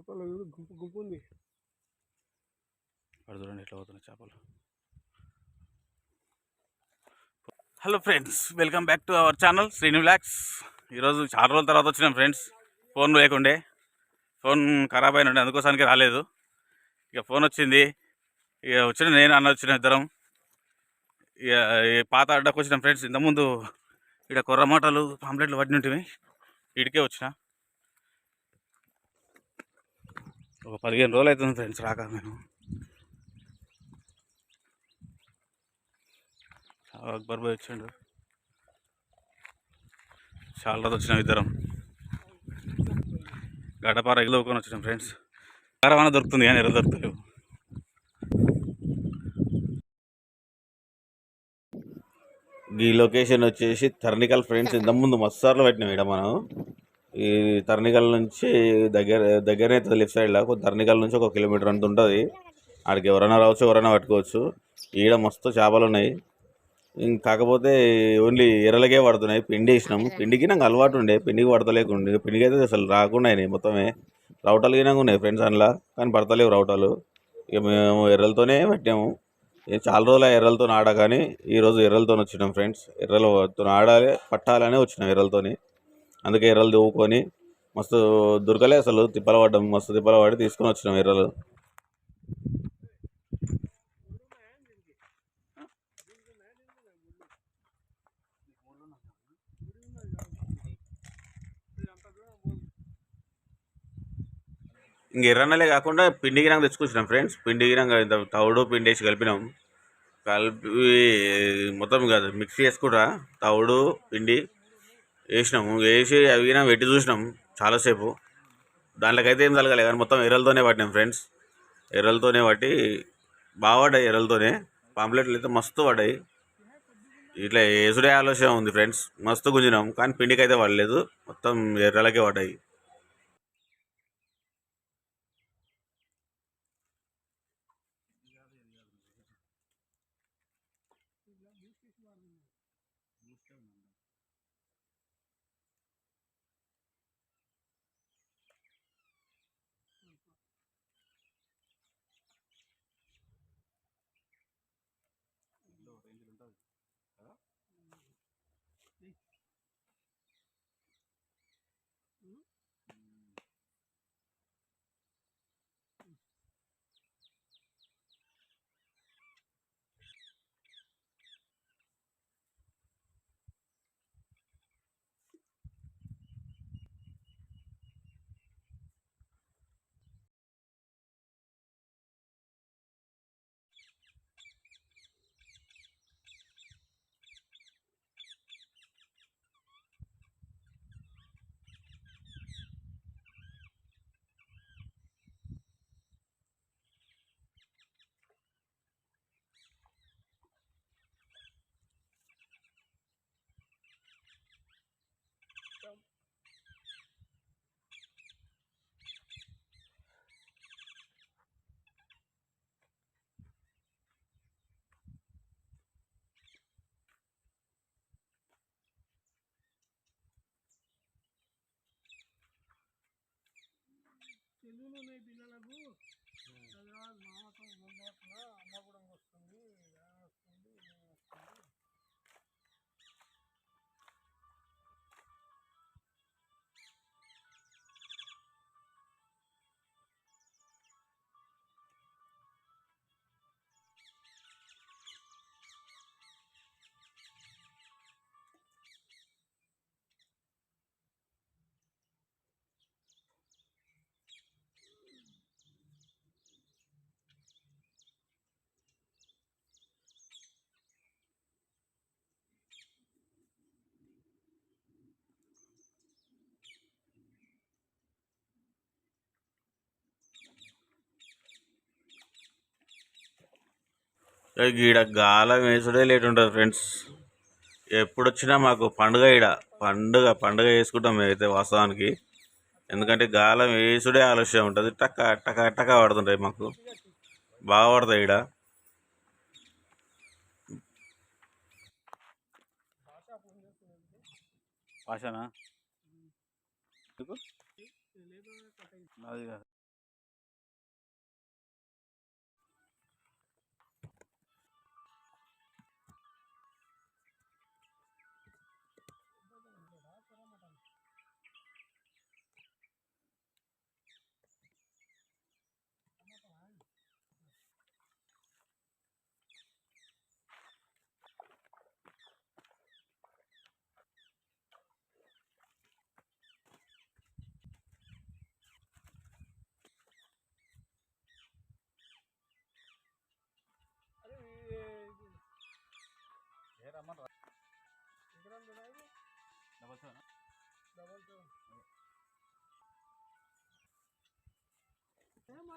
చేపలు గుంపు గుంపు ఉంది. అక్కడ చూడండి ఎట్లా పోతున్నాయి చేపలు. Hello friends welcome back to our channel Srini vlogs ఈరోజు చాలా రోజుల తర్వాత వచ్చినాం ఫ్రెండ్స్. ఫోన్ లేకుండే. ఫోన్ ఖరాబ్ అయిన ఉండే అందుకోసానికి రాలేదు. ఇక ఫోన్ వచ్చింది. ఇక వచ్చిన నేను అన్న వచ్చిన ఇద్దరం. ఇక పాత అడ్డకు వచ్చిన ఫ్రెండ్స్. ఇంతకుముందు ఇక్కడ కొర్రమాటలు పాంప్లెట్లు పట్టిన ఉంటుంది ఇడికే వచ్చిన. ఒక పదిహేను రోజులు అవుతుంది ఫ్రెండ్స్ రాక నేను. అక్బర్ బాయ్ వచ్చిండు చాలా రోజు వచ్చినాం ఇద్దరం. గడపార ఎగులుకొని వచ్చినాం ఫ్రెండ్స్. రవాణా దొరుకుతుంది కానీ ఎర్ర దొరుకుతలేవు ఈ లొకేషన్ వచ్చేసి థర్నికల్ ఫ్రెండ్స్ ఇంతకుముందు మస్తార్లో పెట్టినాం ఇక్కడ మనం. ఈ తర్నికల్ నుంచి దగ్గర దగ్గరనే అవుతుంది లెఫ్ట్ సైడ్లో తర్నికల్ నుంచి ఒక కిలోమీటర్ అంత ఉంటుంది. ఆడికి ఎవరైనా రావచ్చు ఎవరైనా పట్టుకోవచ్చు. ఈడ మస్తు చేపలు ఉన్నాయి. కాకపోతే ఓన్లీ ఎర్రలకే పడుతున్నాయి. పిండి వేసినాం పిండికి నాకు అలవాటు ఉండే. పిండికి పడతలేకుండే. పిండికి అయితే అసలు రాకుండా అయినాయి మొత్తమే. రౌటాలు గినంగా ఉన్నాయి ఫ్రెండ్స్ అందులో కానీ పడతలేవు రౌటాలు. ఇక మేము ఎర్రలతోనే పెట్టాము. చాలా రోజులు ఆ ఎర్రలతో ఆడా కానీ ఈరోజు ఎర్రలతో వచ్చినాం ఫ్రెండ్స్ ఎర్రలతో ఆడాలి పట్టాలనే వచ్చినాం ఎర్రలతోని. అందుకే ఎర్రలు దువ్వుకొని మస్తు దొరకలే అసలు తిప్పలు పడ్డాం మస్తు తిప్పల పడి తీసుకొని వచ్చినాం ఎర్రలు. ఇంక ఎర్రన్నలే కాకుండా పిండి గిరంగా తెచ్చుకొచ్చినాం ఫ్రెండ్స్. పిండి గిరంగా ఇంత తవుడు పిండి వేసి కలిపినాం. కలిపి మొత్తం కాదు మిక్స్ చేసుకుంటా తవుడు పిండి వేసినాము వేసి అవి పెట్టి చూసినాం చాలాసేపు. దాంట్లోకైతే ఏం తలగలే కానీ మొత్తం ఎర్రలతోనే పట్టినాం ఫ్రెండ్స్. ఎర్రలతోనే పట్టి బాగా పడ్డాయి ఎర్రలతోనే. పాంప్లెట్లు అయితే మస్తు పడ్డాయి. ఇట్లా వేసుడే ఆలోచన ఉంది ఫ్రెండ్స్. మస్తు గుంజినాం కానీ పిండికి అయితే పడలేదు. మొత్తం ఎర్రలకే పడ్డాయి. చెల్లులు ఉన్నాయి పిల్లలకు హైదరాబాద్ మామతో ఈడ గాలం వేసుడే లేట్ ఉంటుంది ఫ్రెండ్స్. ఎప్పుడు వచ్చినా మాకు పండుగ ఈడ. పండుగ పండుగ వేసుకుంటాం మేమైతే వాస్తవానికి. ఎందుకంటే గాలం వేసుడే ఆలస్యం ఉంటుంది. టక్క టక టక పడుతుంటాయి మాకు. బాగా పడతాయి ఈడ. భాషనా?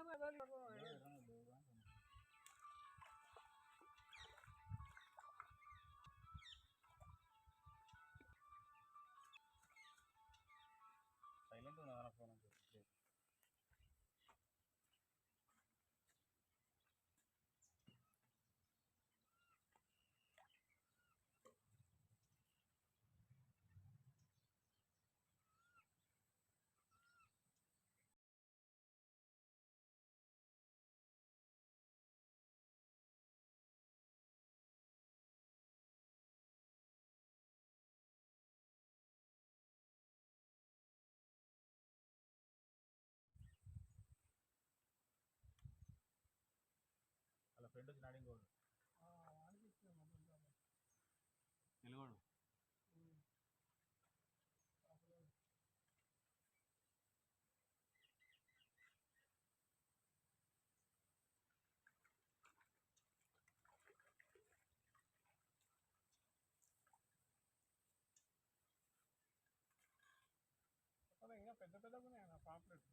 ना जल्दी करो ఫ్రెండ్ వచ్చి నాడింగ్ కోడు. అనిపించింది మొత్తం నిలగోడు అసలు ఇంకా పెద్ద పెద్దగా ఉన్నాయి నా పాంప్లెట్స్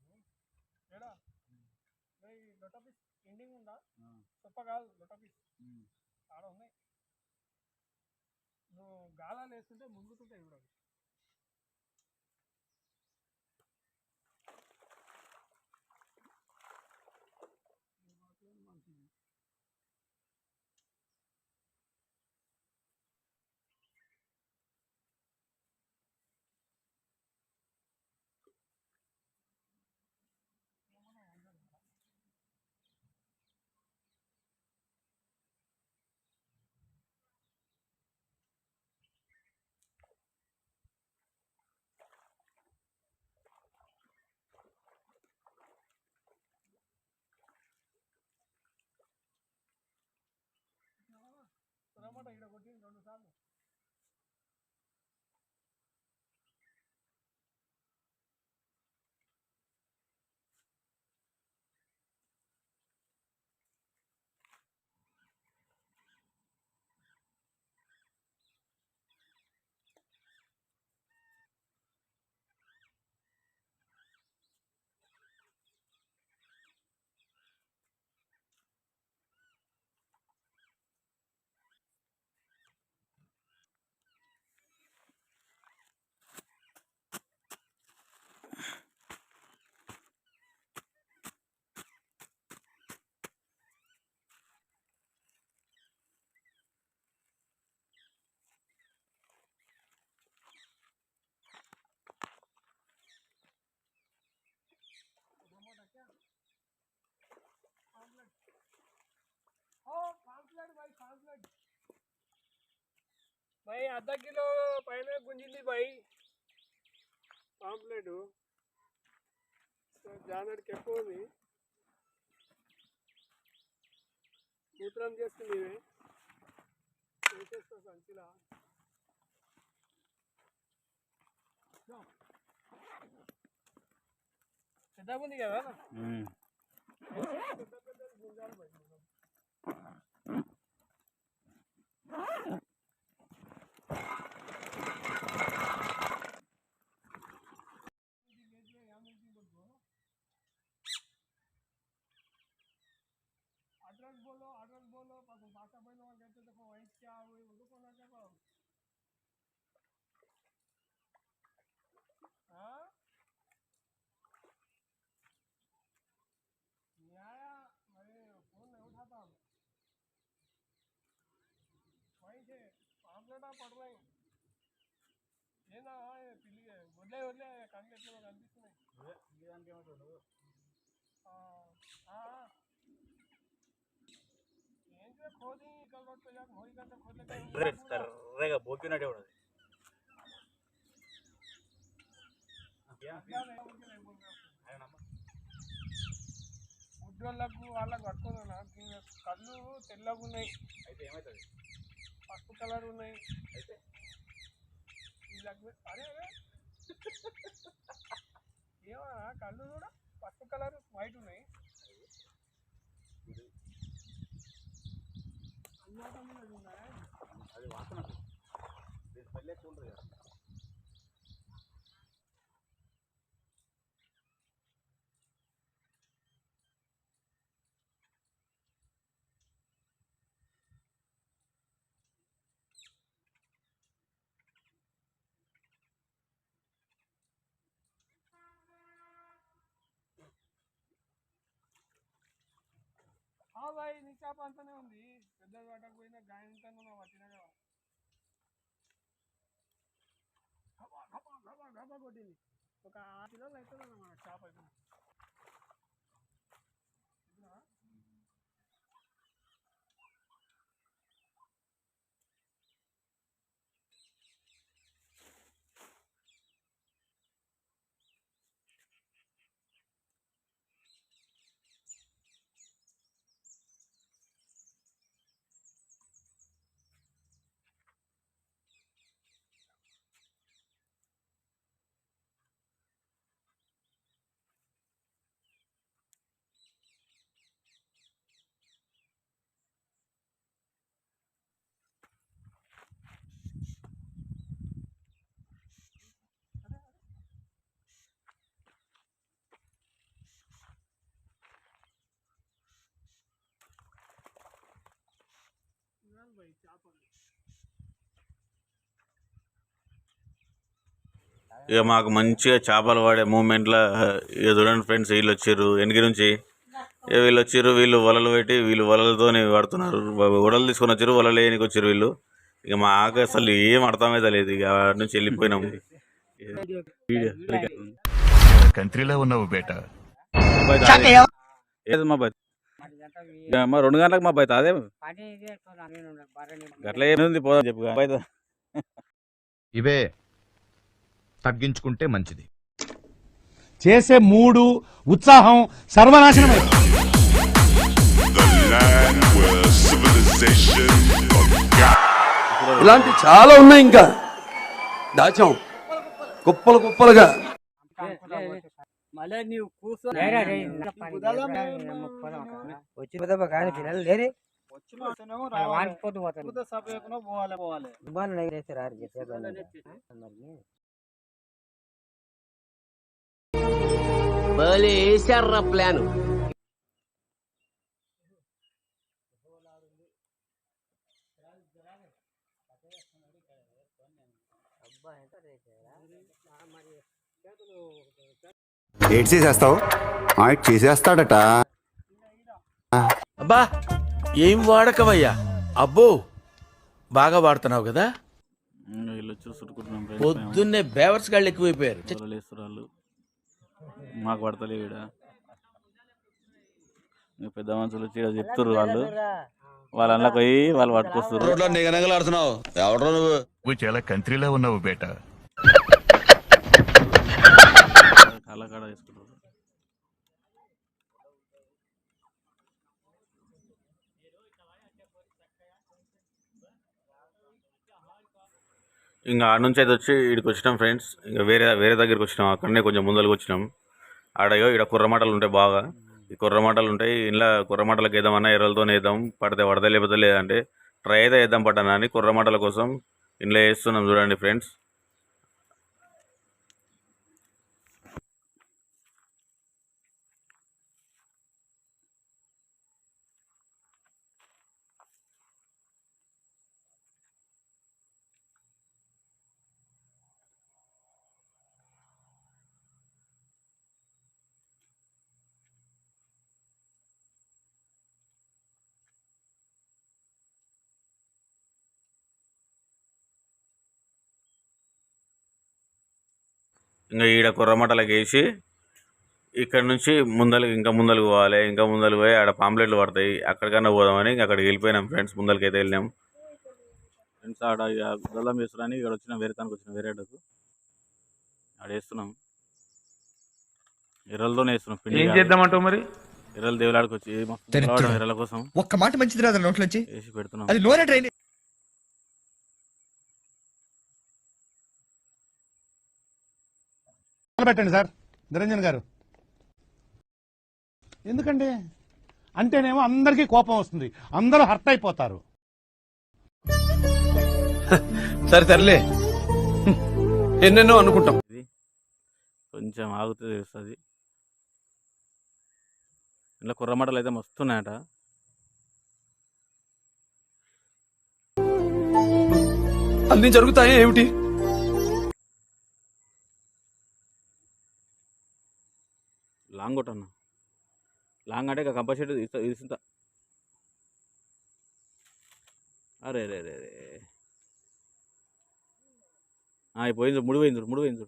ఏడా? ఈ లొటపీస్ ఎండింగ్ ఉందా? చెప్ప కాదు లొటపీస్ ఆడ ఉన్నాయి. నువ్వు గాలాలు వేస్తుంటే ముందుకుంటాయి ఇప్పుడు టమాట ఇక్కడ కొట్టింది రెండు సార్లు भाई आधा किलो పైన గుంజింది भाई పాంప్లెట్ జానడికి ఎక్కువ ఉంది మూత్రం చేస్తుంది ఇవే వేసేస్తా సంచిలా పెద్దగా ఉంది కదా పెద్ద పెద్ద గుంజాలు అంటే పాపలేటా పడనాయి ఏందా పిల్లి వదిలే వదిలే కళ్ళు ఎట్లా కనిపిస్తున్నాయి? దానికి ఏమంటాడు ఏంటి కోది ఉండదు గుడ్డోళ్ళకు వాళ్ళకు పట్టుకోదు కళ్ళు తెల్లగా ఉన్నాయి అయితే ఏమవుతుంది పసుపు కలర్ ఉన్నాయి. అయితే అరే అరే. ఏమన్నా కళ్ళు కూడా పసుపు కలర్ వైట్ ఉన్నాయి. అన్నమాట ఉన్నాయా అది వాసన. దీని స్మెల్ కదా. బాయ్ నీ చేప అంతనే ఉంది. పెద్దది పట్టకపోయినా గాయంతో పట్టినా కదా. గబా గబా గబా గబా కొట్టింది. ఒక ఆరు కిలోలు అవుతుంది అన్నమాట చేప అయిపోయింది బాయ్ చేపలు ఇక మాకు మంచిగా చేపలు పడే మూమెంట్లో ఇక చూడండి ఫ్రెండ్స్ వీళ్ళు వచ్చారు. వెనక నుంచి వీళ్ళు వచ్చారు వీళ్ళు వలలు పెట్టి వీళ్ళు వలలతోనే పడుతున్నారు వలలు తీసుకొని వచ్చారు వలలు వేయనికి వచ్చారు వీళ్ళు. ఇక మాకు అసలు ఏం అర్థమైతే లేదు ఇక ఆడ నుంచి వెళ్ళిపోయినాము. కంట్రీలో ఉన్నావు బేటా? ఏది మా బతి ఇక మా రెండు గంటలకు మా బతి? అదే గట్ల ఏముంది పోదాం చెప్పు బయట ఇవే తగ్గించుకుంటే మంచిది. చేసే మూడు ఉత్సాహం సర్వనాశనమే. ఇలాంటి చాలా ఉన్నాయి ఇంకా. దాచాం. కుప్పలు కుప్పలుగా. మళ్ళీ నీవు కూర్చో. వచ్చి పోతే కానీ పిల్లలు లేరే వాడిపోతూ పోతాను. పోవాలి వేసారా ప్లాన్. ఏడ్ చేసేస్తావు? ఆయన చేసేస్తాడట. అబ్బా ఏం వాడకమయ్యా? అబ్బో బాగా వాడుతున్నావు కదా? పొద్దున్నే బేవర్స్ గాళ్ళు ఎక్కువైపోయారు. మాకు పడతలేవు ఇక పెద్ద మనుషులు వచ్చి చెప్తుర్రు వాళ్ళు. వాళ్ళ పోయి వాళ్ళు పట్టుకొస్తారు ఎవడో నువ్వు? నువ్వు చాలా కంట్రీలో ఉన్నావు బేటా. కాళ్ళ కాడ వేసుకుంటారు ఇంకా ఆడ నుంచి అయితే వచ్చి ఇక్కడికి వచ్చినాం ఫ్రెండ్స్. ఇంకా వేరే వేరే దగ్గరికి వచ్చినాం. అక్కడనే కొంచెం ముందరకు వచ్చినాం. ఆడయో ఇక్కడ కుర్రమాటలు ఉంటాయి బాగా. ఈ కుర్రమాటలు ఉంటాయి. ఇంట్లో కుర్రమాటలకు వేద్దామన్నా ఎర్రలతో వేద్దాం పడితే పడతా లేకపోతే లేదంటే ట్రై అయితే వేద్దాం పట్టానా అని కుర్రమాటల కోసం ఇంట్లో వేస్తున్నాం చూడండి ఫ్రెండ్స్. ఇంకా ఈడ కుర్రమటలకు వేసి ఇక్కడ నుంచి ముందలకి ఇంకా ముందలకు పోవాలి. ఇంకా ముందలకు పోయి ఆడ పాంప్లెట్లు పడతాయి. అక్కడికన్నా పోదామని ఇంకా అక్కడికి వెళ్ళిపోయినాం ఫ్రెండ్స్. ముందలకి అయితే వెళ్ళినాం. ఫ్రెండ్స్ ఆడ ఇక గల్లం వేస్తున్నాను ఇక్కడ వచ్చిన వేరే తనకు వచ్చిన వేరే అడ్డకు. ఆడ వేస్తున్నాం. ఎర్రలతోనే వేస్తున్నాం పిండి ఏం. చేద్దామంటావు మరి? ఎర్రలు దేవులాడికి వచ్చి ఎర్రల కోసం ఒక్క మాట మంచిది రాదు నోట్లోంచి. వేసి పెడుతున్నాం. అది నోరే ట్రైన్. పెట్టండి సార్. నిరంజన్ గారు. ఎందుకంటే అంటేనేమో అందరికీ కోపం వస్తుంది. అందరూ హర్ట్ అయిపోతారు. సరే సర్లే. ఎన్నెన్నో అనుకుంటాం. ఇది కొంచెం ఆగితే తెలుస్తుంది. ఇంట్లో కుర్రమటలు అయితే మస్తున్నాయట. అన్ని జరుగుతాయి ఏమిటి? లాంగ్ ఒకటి అన్న లాంగ్ అంటే ఇక కంపల్సరీ ఇస్తుంటా అరే రే రే రే. పోయింది ముడిపోయింది ముడిపోయింది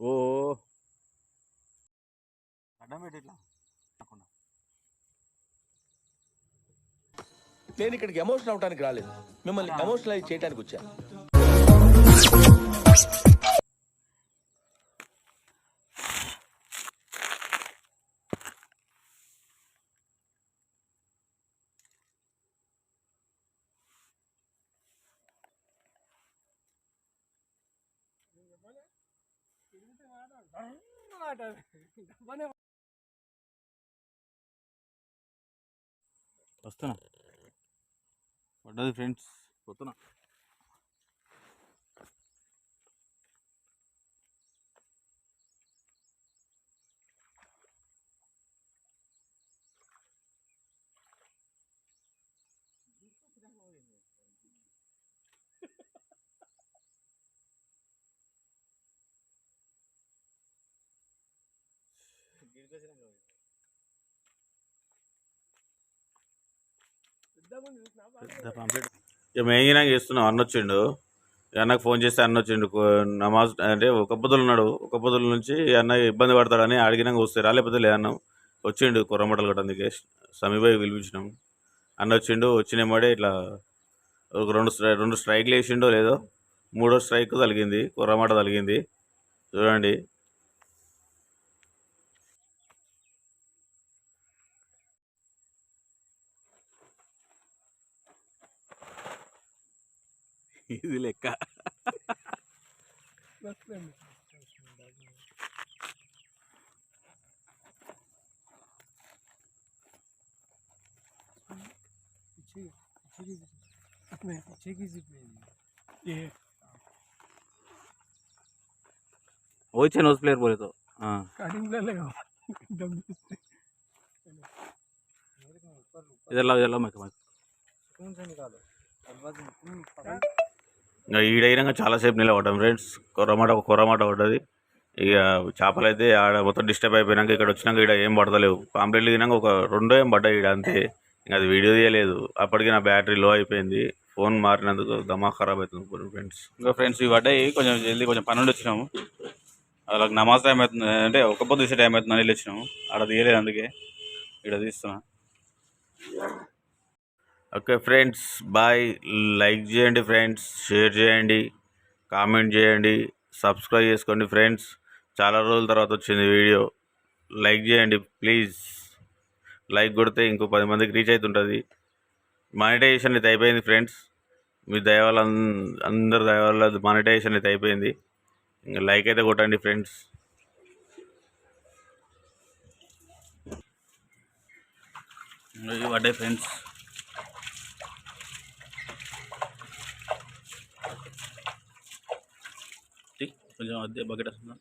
ఓ. అడ్డం పెట్టి ఇట్లా నేను ఇక్కడికి ఎమోషనల్ అవడానికి రాలేదు. మిమ్మల్ని ఎమోషనలైజ్ చేయడానికి వచ్చాను వస్తున్నా. పడ్డది ఫ్రెండ్స్. పోతున్నా. పెద్ద ఇక చేస్తున్నాం? అన్న వచ్చిండు. అన్నకు ఫోన్ చేస్తే అన్న వచ్చిండు. నమాజ్ అంటే ఒక పొద్దులు ఉన్నాడు. ఒక పొద్దుల నుంచి అన్న ఇబ్బంది పడతాడని అడిగినాక వస్తే రాలేకపోతే లేదన్నాం వచ్చిండు కొర్రమటలు కట్టందుకే సమీబాయి పిలిపించినాం. అన్న వచ్చిండు వచ్చినమ్మడే ఇట్లా ఒక రెండు రెండు స్ట్రైక్లు వేసిండో లేదో మూడో స్ట్రైక్ తగిలింది. కుర్రమాట తగిలింది. చూడండి. ఇది లెక్క నచ్చలేదు पीछे पीछे की अपने पीछे की जिप में ये వచ్చే నోస్ ప్లేయర్ పోలే तो हाँ कटिंग ले लेगा दम से इधर लाओ इधर लाओ मैं मैं कौन से निकालो बस तुम पकड़ ఇంకా ఈడైనాక చాలాసేపు నిలబడ్డాం ఫ్రెండ్స్. కొర్రమాట ఒక కొర్రమాట పడ్డది. ఇక చేపలు అయితే ఆడ మొత్తం డిస్టర్బ్ అయిపోయినాక ఇక్కడ వచ్చినాక ఇక్కడ ఏం పడతలేవు. పాంప్లెట్లు దిగినాక ఒక రెండో ఏం పడ్డాయి ఈడ అంతే. ఇంకా అది వీడియో తీయలేదు. అప్పటికి నా బ్యాటరీ లో అయిపోయింది. ఫోన్ మారినందుకు దమా ఖరాబ్ అవుతుంది ఫ్రెండ్స్. ఇంకా ఫ్రెండ్స్ ఇవి పడ్డాయి. కొంచెం జల్దీ కొంచెం పనుండి వచ్చినాము. అలా నమాజ్ టైం అవుతుంది. అంటే ఒక పొద్దు తీసే టైం అవుతుంది అని వెళ్ళి వచ్చినాము. ఆడ తీయలేదు అందుకే. ఇక్కడ తీస్తున్నా. Okay friends bye. లైక్ చేయండి ఫ్రెండ్స్ షేర్ చేయండి కామెంట్ చేయండి సబ్స్క్రైబ్ చేసుకోండి ఫ్రెండ్స్. చాలా రోజుల తర్వాత వచ్చింది వీడియో. లైక్ చేయండి ప్లీజ్. లైక్ కొడితే ఇంకో పది మందికి రీచ్ అవుతుంటుంది. మానిటైజేషన్ అయితే అయిపోయింది ఫ్రెండ్స్. మీ దయ వల్ల అన్- అందరి దయ మానిటైజేషన్ అయితే అయిపోయింది. ఇంకా లైక్ అయితే కొట్టండి ఫ్రెండ్స్. ఇవి పడ్డాయి ఫ్రెండ్స్. కొంచెం అదే బకెట్ వస్తుందా